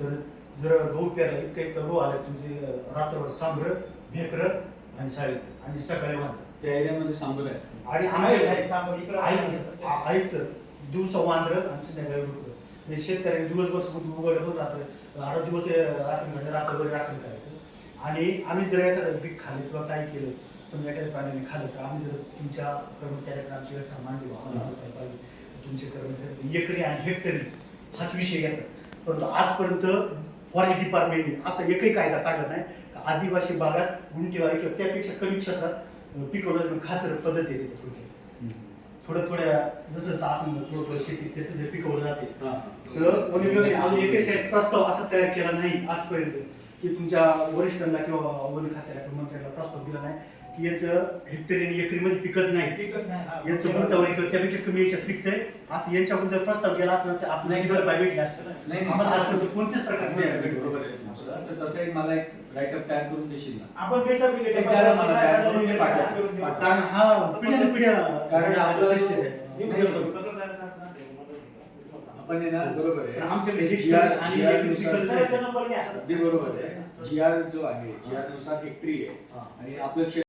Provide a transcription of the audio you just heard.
तर जर गहू पेरला इतकं इतकं गहू आलं तुमचे रात्रभर सांबर भेकर आणि साळी आणि सकाळी वांधा त्या एरियामध्ये सांबर आहे. आणि आमच्या सांबर इकडं आहे. आहे. आहेच दिवसा वांद्र आणि संध्याकाळी डुकर म्हणजे शेतकऱ्यांनी दिवसभर समुद्र उघडलं रात्र आठ दिवस रात्री रात्रभर राखण करायचं. आणि आम्ही जर एखादं पीक खाल्लं किंवा काय केलं समजा एखाद्या प्राण्याने खाल्लं तर आम्ही जर तुमच्या कर्मचाऱ्याकडे आमची व्यथा मांडली बा, आम्हाला काय पाहिजे तुमचे कर्मचारी एकरी आणि हेक्टरी हाच विषय घेतात. परंतु आजपर्यंत फॉरेस्ट डिपार्टमेंटने असा एकही कायदा काढला नाही का आदिवासी भागात गुंठेवारी किंवा त्यापेक्षा कमी क्षेत्रात पिकवलं खातर पद्धत येते थोडक्यात थोडं. थोड्या जसं जसं असं थोडं थोडं शेतीत तसं जे पिकवलं जाते. तर विभागाने अजून एकही प्रस्ताव असा तयार केला नाही आजपर्यंत. की तुमच्या वरिष्ठांना किंवा वन खात्याला किंवा मंत्र्याला प्रस्ताव दिला नाही की याचं हेक्टरी आणि एकरीमध्ये पिकत नाही पिकत नाही, हा. यांचं गुंतावरी किंवा त्यापेक्षा कमी याच्यात पिकतंय असं यांच्याकडून जर प्रस्ताव गेला तर ते आपल्याला नाही. घर भेटले असतं नाही, ना नाही. आम्हाला आजपर्यंत कोणत्याच प्रकारचे बरोबर आहे तुमचं. तर तसं एक मला एक राईटअप तयार करून देशील ना आपण एक मला. कारण हा पिढ्याने पिढ्या कारण आपलं. ना बरोबर पण आहे आमच्याकडे हे GR आणि GR नुसार- घ्या. अगदी बरोबर आहे जी आर जो आहे जी आरनुसार हेक्टरी आहे. आणि आपलं क्षेत्र